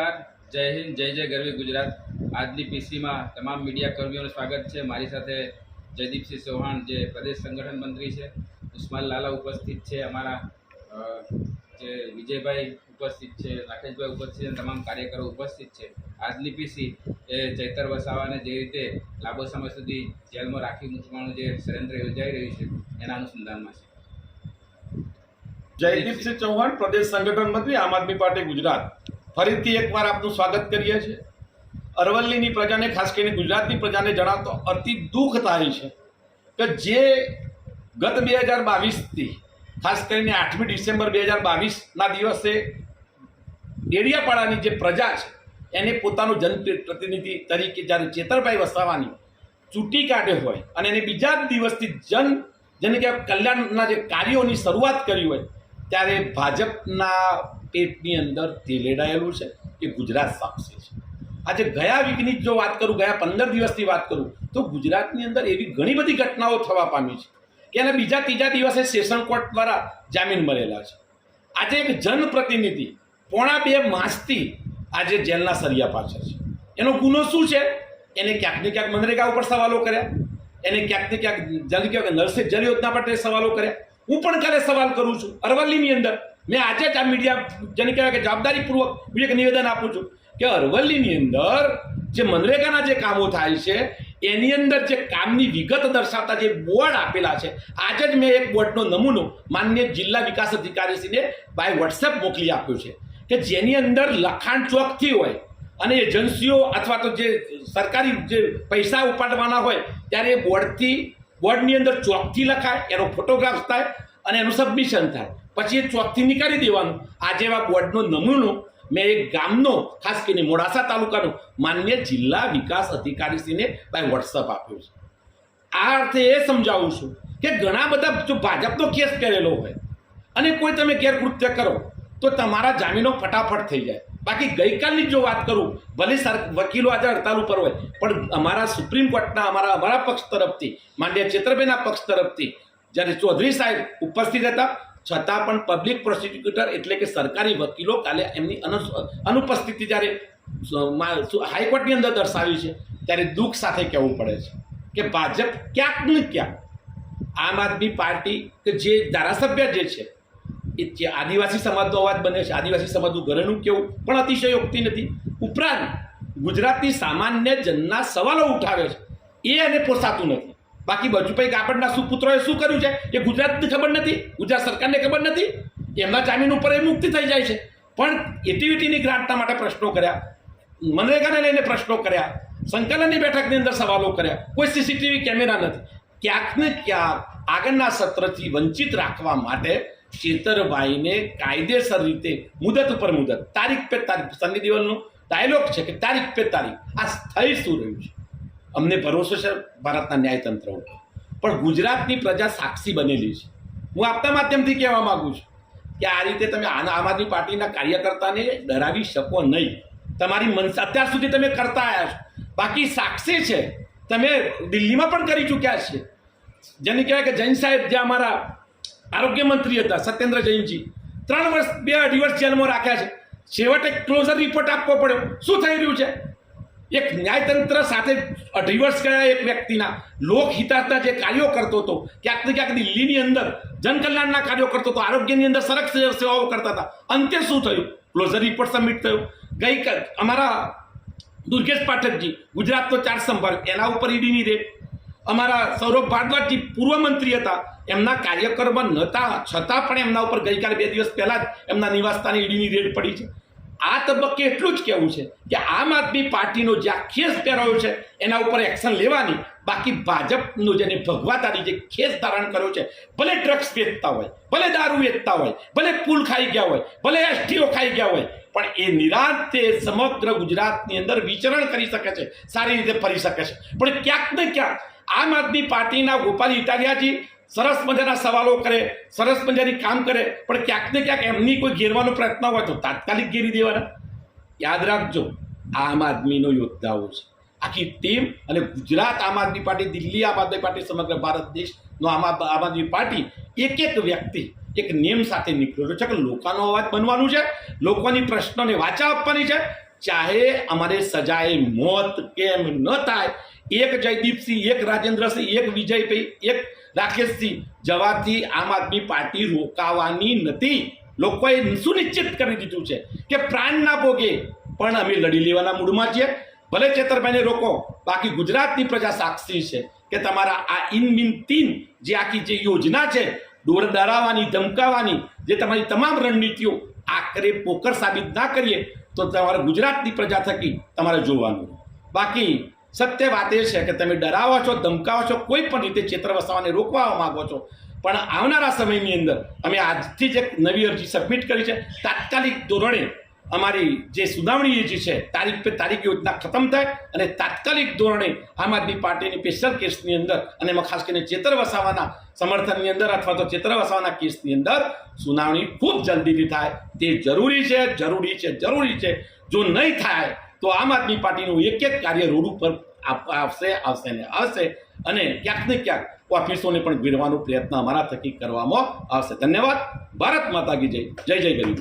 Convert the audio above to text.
નમસ્કાર. જય હિન્દ, જય જય ગરવી ગુજરાત. આજની પીસીમાં તમામ મીડિયા કર્મીઓનું સ્વાગત છે. મારી સાથે જયદીપસિંહ ચૌહાણ, જે પ્રદેશ સંગઠન મંત્રી છે. ઉસ્માન લાલા ઉપસ્થિત છે અમારા જે વિજયભાઈ ઉપસ્થિત છે, રાકેશભાઈ ઉપસ્થિત છે તમામ કાર્યકરો ઉપસ્થિત છે. આજની પીસી એ ચૈતર વસાવાને જે રીતે લાંબો સમય સુધી જેલમાં રાખી મૂકવાનું જે ષડયંત્ર યોજાઈ રહ્યું છે, એના અનુસંધાનમાં છે. જયદીપસિંહ ચૌહાણ, પ્રદેશ સંગઠન મંત્રી, આમ આદમી પાર્ટી ગુજરાત. ફરીથી એકવાર આપનું સ્વાગત કરીએ છીએ. અરવલ્લીની પ્રજાને, ખાસ કરીને ગુજરાતની પ્રજાને જણાવતો અતિ દુઃખ થાય છે કે જે ગત બે હજાર બાવીસથી, ખાસ કરીને આઠમી ડિસેમ્બર બે હજાર બાવીસના દિવસે ડેડિયાપાડાની જે પ્રજા છે, એને પોતાનું જનપ્રતિનિધિ તરીકે જ્યારે ચેતરભાઈ વસાવાની ચૂંટી કાઢે હોય અને એને બીજા જ દિવસથી જન, જેને કે કલ્યાણના જે કાર્યોની શરૂઆત કરી હોય, ત્યારે ભાજપના પેટની અંદર તેલેડાયેલું છે એ ગુજરાત સાક્ષી છે. આજે ગયા વીકની જો વાત કરું, ગયા પંદર દિવસની વાત કરું, તો ગુજરાતની અંદર એવી ઘણી બધી ઘટનાઓ થવા પામી છે કે એને બીજા ત્રીજા દિવસે સેશન કોર્ટ દ્વારા જામીન મળેલા છે. આજે એક જનપ્રતિનિધિ પોણા બે માસથી આજે જેલના સરિયા પાછળ છે. એનો ગુનો શું છે? એને ક્યાંક ને ક્યાંક મનરેગા ઉપર સવાલો કર્યા. એને ક્યાંક ને ક્યાંક જલ કહેવાય નરસિંહ જલ યોજના પર સવાલો કર્યા. હું પણ કાલે સવાલ કરું છું અરવલ્લીની અંદર. મેં આજે જ આ મીડિયા જેને કહેવાય કે જવાબદારીપૂર્વક હું એક નિવેદન આપું છું કે અરવલ્લીની અંદર જે મનરેગાના જે કામો થાય છે, એની અંદર જે કામની વિગત દર્શાવતા જે બોર્ડ આપેલા છે, આજે જ મેં એક બોર્ડનો નમૂનો માન્ય જિલ્લા વિકાસ અધિકારીશ્રીને બાય વોટ્સએપ મોકલી આપ્યો છે કે જેની અંદર લખાણ ચોકથી હોય અને એજન્સીઓ અથવા તો જે સરકારી જે પૈસા ઉપાડવાના હોય ત્યારે એ બોર્ડથી બોર્ડની અંદર ચોકથી લખાય, એનો ફોટોગ્રાફ થાય અને એનું સબમિશન થાય. પછી એ ચોકથી નીકાળી દેવાનું. આ જેવા બોર્ડનો નમૂનો મેં એક ગામનો, ખાસ કરીને મોડાસા તાલુકાનો માન્ય જિલ્લા વિકાસ અધિકારીશ્રીને બાય વોટ્સઅપ આપ્યો છે. આ અર્થે એ સમજાવું છું કે ઘણા બધા જો ભાજપનો કેસ કરેલો હોય અને કોઈ તમે ગેરકૃત્ય કરો, તો તમારા જામીનો ફટાફટ થઈ જાય. બાકી ગઈકાલની જો વાત કરું, ભલે સર વકીલો આજે હડતાલ ઉપર હોય, પણ અમારા સુપ્રીમ કોર્ટના, અમારા અમારા પક્ષ તરફથી માન્ય ચેતરબેના પક્ષ તરફથી જ્યારે ચૌધરી સાહેબ ઉપસ્થિત હતા છતાં પણ પબ્લિક પ્રોસિક્યુટર એટલે કે સરકારી વકીલો કાલે એમની અનુ અનુપસ્થિતિ જ્યારે હાઈકોર્ટની અંદર દર્શાવી છે, ત્યારે દુઃખ સાથે કહેવું પડે છે કે ભાજપ ક્યાંક ને ક્યાંક આમ આદમી પાર્ટી કે જે ધારાસભ્ય જે છે, એ જે આદિવાસી સમાજનો અવાજ બને છે, આદિવાસી સમાજનું ઘરેણું કેવું, પણ અતિશયોક્તિ નથી. ઉપરાંત ગુજરાતની સામાન્ય જનના સવાલો ઉઠાવે છે. એ એને પોસાતું નથી. બાકી બચુભાઈ ગાબડના સુપુત્રોએ શું કર્યું છે? એ ગુજરાતને ખબર નથી, ગુજરાત સરકારને ખબર નથી. એમના જામીન ઉપર એ મુક્તિ થઈ જાય છે. પણ એટીવીટીની ગ્રાન્ટના માટે પ્રશ્નો કર્યા, મનરેગાને લઈને પ્રશ્નો કર્યા, સંકલનની બેઠકની અંદર સવાલો કર્યા. કોઈ સીસીટીવી કેમેરા નથી. ક્યાંક ને ક્યાંક આગળના સત્રથી વંચિત રાખવા માટે ચેતરભાઈને કાયદેસર રીતે મુદત ઉપર મુદત, તારીખ પે તારીખ સની દેવલનો ડાયલોગ છે કે તારીખ પે તારીખ, આ થઈ શું રહ્યું છે? અમને ભરોસો છે ભારતના ન્યાયતંત્ર ઉપર. પણ ગુજરાતની પ્રજા સાક્ષી બનેલી છે. હું આપના માધ્યમથી કહેવા માગું છું કે આ રીતે તમે આમ આદમી પાર્ટીના કાર્યકર્તાને ડરાવી શકો નહીં. તમારી મનસા, અત્યાર સુધી તમે કરતા આવ્યા છો. બાકી સાક્ષી છે. તમે દિલ્હીમાં પણ કરી ચૂક્યા છે. જેને કહેવાય કે જૈન સાહેબ જે અમારા આરોગ્ય મંત્રી હતા, સત્યેન્દ્ર જૈનજી, ત્રણ વર્ષ, બે અઢી વર્ષ જેલમાં રાખ્યા છે. છેવટે ક્લોઝર રિપોર્ટ આપવો પડ્યો. શું થઈ રહ્યું છે? એક ન્યાયતંત્ર સાથે વર્ષ ગયા એક વ્યક્તિના. લોકહિતાર્થના જે કાર્યો કરતો હતો, ક્યાંક ને ક્યાંક દિલ્હીની અંદર જનકલ્યાણના કાર્યો કરતો હતો, આરોગ્યની અંદર સરસ સેવાઓ કરતા હતા. અંતે શું થયું? ક્લોઝર રિપોર્ટ સબમિટ થયો. ગઈ અમારા દુર્ગેશ પાઠકજી, ગુજરાતનો ચાર્જ સંભાળ એના ઉપર ઈડીની રેડ અમારા સૌરભ ભારદ્વાજજી પૂર્વ મંત્રી હતા, એમના કાર્યક્રમમાં નહોતા છતાં પણ એમના ઉપર ગઈકાલે બે દિવસ પહેલાં જ એમના નિવાસસ્થાને ઈડીની રેડ પડી છે. આ તબક્કે એટલું જ કહેવું છે કે આમ આદમી પાર્ટીનો જે આ ખેસ પહેરાયો છે, એના ઉપર એક્શન લેવાની, બાકી ભાજપનું જેને ભગવાતાની જે ખેસ ધારણ કર્યો છે, ભલે ડ્રગ્સ વેચતા હોય, ભલે દારૂ વેચતા હોય, ભલે પુલ ખાઈ ગયા હોય, ભલે એસટીઓ ખાઈ ગયા હોય, પણ એ નિરાંતે સમગ્ર ગુજરાતની અંદર વિચરણ કરી શકે છે, સારી રીતે ફરી શકે છે. પણ ક્યાંક ને ક્યાંક આમ આદમી પાર્ટીના ગોપાલ ઇટાલિયાજી સરસ મજાના સવાલો કરે, સરસ મજાની કામ કરે, પણ ક્યાંક ને ક્યાંક એમની કોઈ ઘેરવાનો પ્રયત્ન હોય તો તાત્કાલિક ઘેરી દેવાના. યાદ રાખજો, આમ આદમીનો યોદ્ધાઓ છે. આખી ટીમ અને ગુજરાત આમ આદમી પાર્ટી, દિલ્હી આમ આદમી પાર્ટી, સમગ્ર ભારત દેશનો આમ આમ આદમી પાર્ટી એક એક વ્યક્તિ, એક નેમ સાથે નીકળેલો છે. કે લોકોનો અવાજ બનવાનું છે, લોકોની પ્રશ્નોને વાચા આપવાની છે. ચાહે અમારે સજાએ મોત કેમ ન થાય, એક જયદીપસિંહ, એક રાજેન્દ્રસિંહ, એક વિજયભાઈ, એક રાકેશસિંહ જવાથી આમ આદમી પાર્ટી રોકાવાની નથી. લોકોએ સુનિશ્ચિત કરી દીધું છે કે પ્રાણ ના ભોગે, પણ અમે લડી લેવાના મૂડમાં છીએ. ભલે ચેતરભાઈને રોકો, બાકી ગુજરાતની પ્રજા સાક્ષી છે કે તમારા આ ઇન મિન તીન જે આખી જે યોજના છે દોર ડરાવવાની ધમકાવવાની જે તમારી તમામ રણનીતિઓ આખરે પોકર સાબિત ના કરીએ, તો તમારે ગુજરાતની પ્રજા થકી તમારે જોવાનું. બાકી સત્ય વાત એ છે કે તમે ડરાવો છો, ધમકાવો છો, કોઈ પણ રીતે ચેતર વસાવાને રોકવા માંગો છો. પણ આવનારા સમયની અંદર અમે આજથી જ એક નવી અરજી સબમિટ કરી છે. તાત્કાલિક ધોરણે અમારી જે સુનાવણી જે છે, તારીખ પે તારીખ યોજના ખતમ થાય અને તાત્કાલિક ધોરણે આમ આદમી પાર્ટીની સ્પેશિયલ કેસની અંદર અને એમાં ખાસ કરીને ચેતર વસાવાના સમર્થનની અંદર અથવા તો ચેતર વસાવાના કેસની અંદર સુનાવણી ખૂબ જલ્દીથી થાય. તે જરૂરી છે જરૂરી છે જરૂરી છે. જો નહીં થાય તો આમ આદમી પાર્ટીનું એક એક કાર્ય રોડ ઉપર આવશે આવશે ને આવશે અને ક્યાંક ને ક્યાંક ઓફિસોને પણ ગીરવાનો પ્રયત્ન અમારા થકી કરવામાં આવશે. ધન્યવાદ. ભારત માતા કી જય. જય જય ગરીબ